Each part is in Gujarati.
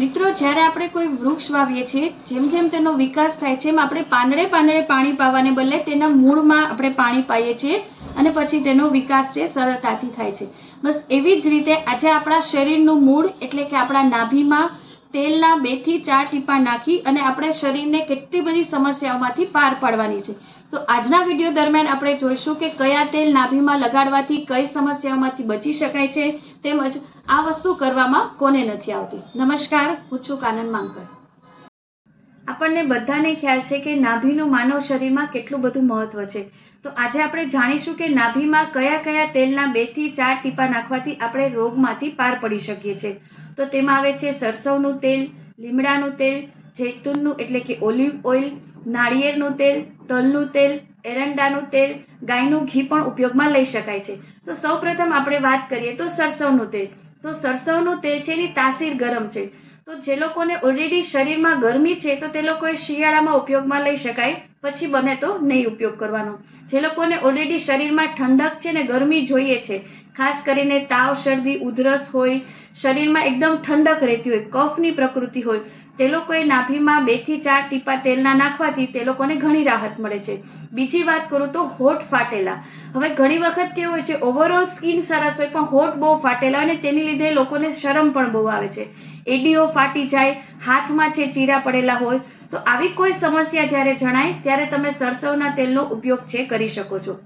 મિત્રો, જ્યારે આપણે કોઈ વૃક્ષ વાવીએ છીએ, જેમ જેમ તેનો વિકાસ થાય છે, એમ આપણે પાંદડે પાંદડે પાણી પાવાને બદલે તેના મૂળમાં આપણે પાણી પાઈએ છીએ અને પછી તેનો વિકાસ છે, સરળતાથી થાય છે. બસ એવી જ રીતે આજે આપણા શરીરનું મૂળ એટલે કે આપણા નાભીમાં તેલના બેથી ચાર ટીપા નાખી અને આપણે શરીરને કેટલી બધી સમસ્યાઓમાંથી પાર પાડવાની છે. તો આજના વીડિયો દરમિયાન આપણે જોઈશું કે કયા તેલ નાભીમાં લગાડવાથી કઈ સમસ્યાઓમાંથી બચી શકાય છે, તેમજ આ વસ્તુ કરવામાં કોને નથી આવતી. નમસ્કાર, હું છું કાનન માંકર. આપણને બધાને ખ્યાલ છે કે નાભીનું માનવ શરીરમાં કેટલું બધું મહત્વ છે. તો આજે આપણે જાણીશું કે નાભીમાં કયા કયા તેલના બેથી ચાર ટીપા નાખવાથી આપણે રોગમાંથી પાર પડી શકીએ છીએ. તો તેમાં આવે છે સરસવનું તેલ, લીમડાનું તેલ, જૈતુનનું એટલે કે ઓલિવ ઓઇલ, નાળિયેરનું તેલ, તલનું તેલ, એરંડાનું તેલ, ગાયનું ઘી પણ ઉપયોગમાં લઈ શકાય છે. તો સૌપ્રથમ આપણે વાત કરીએ તો સરસવનું તેલ. તો સરસવનું તેલ છે એની તાસીર ગરમ છે. તો જે લોકોને ઓલરેડી શરીરમાં ગરમી છે તો તે લોકોએ શિયાળામાં ઉપયોગમાં લઈ શકાય, પછી બને તો નહીં ઉપયોગ કરવાનો. જે લોકોને ઓલરેડી શરીરમાં ઠંડક છે ને ગરમી જોઈએ છે ખાસ કરીને તાવ, શરદી, ઉધરસ હોય, શરીરમાં એકદમ ઠંડક રહેતી હોય, કફની પ્રકૃતિ હોય, તે લોકોએ નાભીમાં બેથી ચાર ટીપા તેલના નાખવાથી તે લોકોને ઘણી રાહત મળે છે. બીજી વાત કરું તો હોઠ ફાટેલા. હવે ઘણી વખત કેવું હોય છે ઓવરઓલ સ્કિન સરસ હોય, પણ હોઠ બહુ ફાટેલા અને તેની લીધે લોકોને શરમ પણ બહુ આવે છે. એડીઓ ફાટી જાય, હાથમાં છે ચીરા પડેલા હોય, તો આવી કોઈ સમસ્યા જ્યારે જણાય, ત્યારે તમે સરસવના તેલનો ઉપયોગ છે, કરી શકો છો.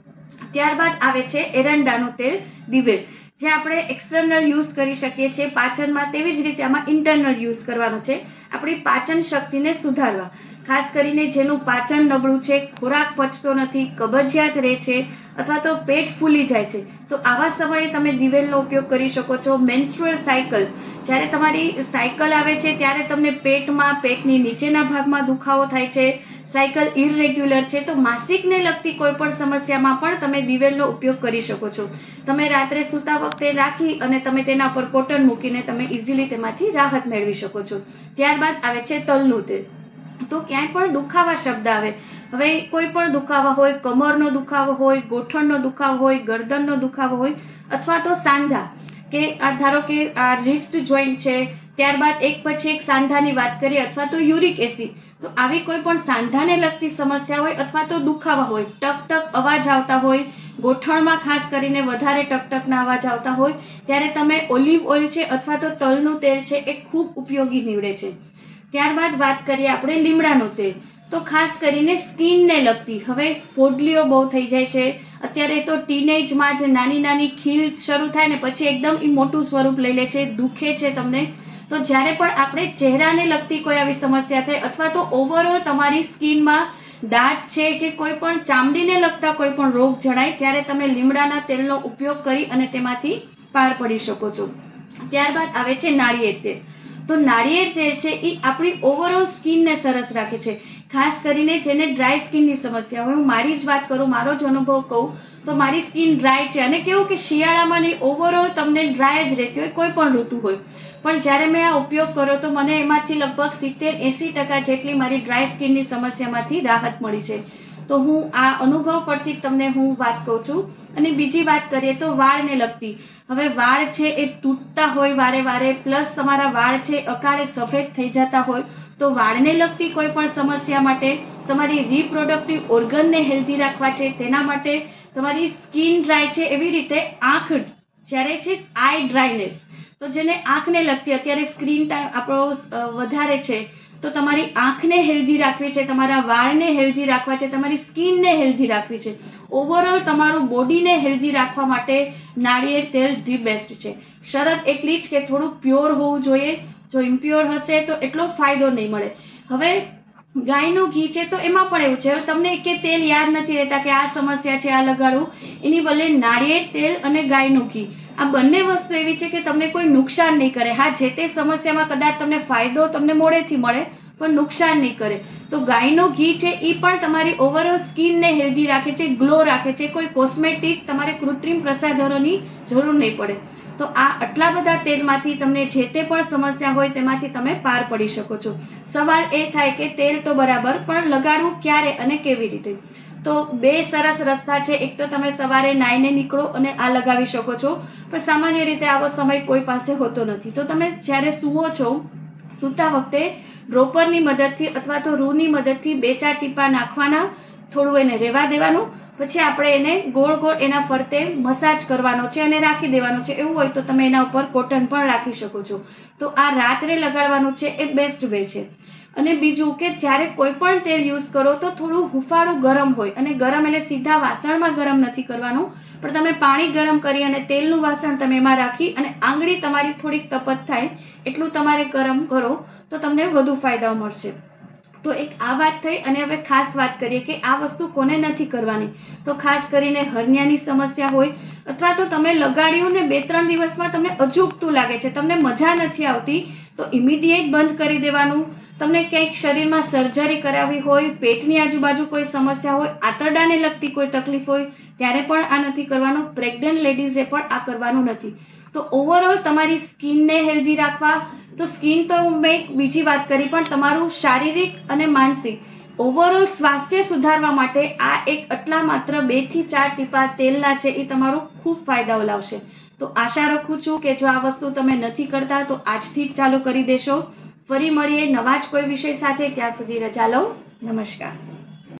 ત્યારબાદ આવે છે એરંડાનું તેલ દિવેલ જે આપણે એક્સટર્નલ યુઝ કરી શકીએ છીએ પાચનમાં તેવી જ રીતે આમાં ઇન્ટરનલ યુઝ કરવાનો છે. આપણી પાચન શક્તિને સુધારવા, ખાસ કરીને જેનું પાચન નબળું છે, ખોરાક પચતો નથી, કબજિયાત રહે છે, અથવા તો પેટ ફૂલી જાય છે. તો આવા સમયે તમે દિવેલનો ઉપયોગ કરી શકો છો મેન્સ્ટ્રુઅલ સાયકલ જ્યારે તમારી સાયકલ આવે છે, ત્યારે તમને પેટમાં, પેટની નીચેના ભાગમાં દુખાવો થાય છે સાયકલ ઇરેગ્યુલર છે, તો માસિકને લગતી કોઈ પણ સમસ્યામાં પણ તમે દિવેલનો ઉપયોગ કરી શકો છો. તમે રાત્રે સૂતા વખતે રાખી અને તમે તેના પર કોટન મૂકીને તમે ઇઝીલી તેમાંથી રાહત મેળવી શકો છો. ત્યારબાદ આવે છે તલનું તેલ. તો ક્યાંય પણ દુખાવા શબ્દ આવે. હવે કોઈ પણ દુખાવા હોય, કમરનો દુખાવો હોય, ગોઠણનો દુખાવો હોય, ગરદનનો દુખાવો હોય, અથવા તો સાંધા, કે આ ધારો કે આ રિસ્ટ જોઈન્ટ છે, ત્યારબાદ એક પછી એક સાંધાની વાત કરીએ, અથવા તો યુરિક એસિડ તો આવી કોઈ પણ સાંધાને લગતી સમસ્યા હોય અથવા તો દુખાવા હોય, ટક ટક અવાજ આવતા હોય, ગોઠણમાં ખાસ કરીને વધારે ટકટકના અવાજ આવતા હોય, ત્યારે તમે ઓલિવ ઓઇલ છે અથવા તો તલનું તેલ છે એ ખૂબ ઉપયોગી નીવડે છે. ત્યારબાદ વાત કરીએ આપણે લીમડાનું તેલ. તો ખાસ કરીને સ્કિનને લગતી. હવે ફોડલીઓ બહુ થઈ જાય છે. અત્યારે તો ટીનેજમાં જ નાની નાની ખીલ શરૂ થાય ને પછી એકદમ એ મોટું સ્વરૂપ લઈ લે છે, દુખે છે તમને. તો જ્યારે પણ આપણે ચહેરાને લગતી કોઈ આવી સમસ્યા થાય અથવા તો ઓવરઓલ તમારી સ્કિનમાં દાંત છે કે કોઈ પણ ચામડીને લગતા કોઈ પણ રોગ જણાય, ત્યારે તમે લીમડાના તેલનો ઉપયોગ કરી અને તેમાંથી પાર પડી શકો છો. ત્યારબાદ આવે છે નાળિયેર તેલ. તો નાળિયેર તેલ છે એ આપણી ઓવરઓલ સ્કિનને સરસ રાખે છે. ખાસ કરીને જેને ડ્રાય સ્કિનની સમસ્યા હોય, હું મારી જ વાત કરું, મારો જ અનુભવ કહું, તો મારી સ્કિન ડ્રાય છે. અને કેવું કે શિયાળામાં નહીં ઓવરઓલ તમને ડ્રાય જ રહેતી હોય, કોઈ પણ ઋતુ હોય. પણ જ્યારે મેં આ ઉપયોગ કર્યો તો મને એમાંથી લગભગ સિત્તેર એંસી ટકા જેટલી મારી ડ્રાય સ્કિનની સમસ્યામાંથી રાહત મળી છે. તો હું આ અનુભવ પરથી તમને હું વાત કહું છું. અને બીજી વાત કરીએ તો વાળને લગતી. હવે વાળ છે એ તૂટતા હોય વારે વારે, પ્લસ તમારા વાળ છે અકાળે સફેદ થઈ જતા હોય, તો વાળને લગતી કોઈ પણ સમસ્યા માટે તમારી રિપ્રોડક્ટિવ ઓર્ગનને હેલ્ધી રાખવા છે. તેના માટે તમારી સ્કિન ડ્રાય છે એવી રીતે આંખ જ્યારે છે, આઈ ડ્રાયનેસ. તો જેને આંખને લગતી અત્યારે સ્ક્રીન ટાઈમ આપણો વધારે છે, તો તમારી આંખને હેલ્ધી રાખવી છે, તમારા વાળને હેલ્ધી રાખવા છે, તમારી સ્કિનને હેલ્ધી રાખવી છે. ઓવરઓલ તમારું બોડીને હેલ્ધી રાખવા માટે નાળિયેર તેલ ધી બેસ્ટ છે. શરત એટલી જ કે થોડું પ્યોર હોવું જોઈએ. જો ઇમ્પ્યોર હશે તો એટલો ફાયદો નહીં મળે. હવે ગાયનું ઘી છે તો એમાં પણ એવું છે. હવે તમને કે તેલ યાદ નથી રહેતા કે આ સમસ્યા છે, આ લગાડવું. એની બદલે નાળિયેર તેલ અને ગાયનું ઘી. આ બંને વસ્તુ એવી છે કે તમને કોઈ નુકસાન નહીં કરે. હા, જે તે સમસ્યામાં કદાચ તમને ફાયદો તમને મોડેથી મળે, પણ નુકસાન નહીં કરે. તો ગાયનું ઘી છે એ પણ તમારી ઓવરઓલ સ્કિનને હેલ્ધી રાખે છે, ગ્લો રાખે છે. કોઈ કોસ્મેટિક તમારે કૃત્રિમ પ્રસાધનોની જરૂર નહીં પડે. તો આ આટલા બધા તેલમાંથી તમને જે તે પણ સમસ્યા હોય તેમાંથી તમે પાર પડી શકો છો. સવાલ એ થાય કે તેલ તો બરાબર, પણ લગાડવું ક્યારે અને કેવી રીતે? તો બે સરસ રસ્તા છે. એક તો તમે સવારે નાઈને નીકળો અને આ લગાવી શકો છો. પણ સામાન્ય રીતે આવો સમય કોઈ પાસે હોતો નથી. તો તમે જ્યારે સૂવો છો, સૂતા વખતે ડ્રોપરની મદદથી અથવા તો રૂની મદદથી બે ચાર ટીપા નાખવાના, થોડું એને રહેવા દેવાનું. પછી આપણે એને ગોળ ગોળ એના ફરતે મસાજ કરવાનો છે અને રાખી દેવાનો છે. એવું હોય તો તમે એના ઉપર કોટન પણ રાખી શકો છો. તો આ રાત્રે લગાડવાનું છે એ બેસ્ટ વે છે. અને બીજું કે જ્યારે કોઈ પણ તેલ યુઝ કરો તો થોડું હુફાળું ગરમ હોય. અને ગરમ એટલે સીધા વાસણમાં ગરમ નથી કરવાનું. પણ તમે પાણી ગરમ કરી અને તેલનું વાસણ તમે એમાં રાખી અને આંગળી તમારી થોડીક તપત થાય એટલું તમારે ગરમ કરો તો તમને વધુ ફાયદાઓ મળશે. તો એક આ વાત થઈ અને હવે ખાસ વાત કરીએ કે આ વસ્તુ કોને નથી કરવાની. તો ખાસ કરીને હર્નિયાની સમસ્યા હોય અથવા તો તમે લગાડ્યું ને બે ત્રણ દિવસમાં તમને અજુગતું લાગે છે, તમને મજા નથી આવતી, તો ઇમિડિયેટ બંધ કરી દેવાનું. તમને ક્યાંક શરીરમાં સર્જરી કરાવવી હોય, પેટની આજુબાજુ કોઈ સમસ્યા હોય, આંતરડાને લગતી કોઈ તકલીફ હોય, ત્યારે પણ આ નથી કરવાનું. પ્રેગ્નન્ટ લેડીઝે પણ આ કરવાનું નથી. તો ઓવરઓલ તમારી સ્કિનને હેલ્ધી રાખવા. તો સ્કિન તો મેં બીજી વાત કરી, પણ તમારું શારીરિક અને માનસિક. ઓવરઓલ સ્વાસ્થ્ય સુધારવા માટે આ એક આટલા માત્ર બેથી ચાર ટીપા તેલના છે, એ તમારું ખૂબ ફાયદાઓ લાવશે. તો આશા રાખું છું કે જો આ વસ્તુ તમે નથી કરતા, તો આજથી જ ચાલુ કરી દેશો. ફરી મળીએ નવા જ કોઈ વિષય સાથે. ત્યાં સુધી રજા લઉં. નમસ્કાર.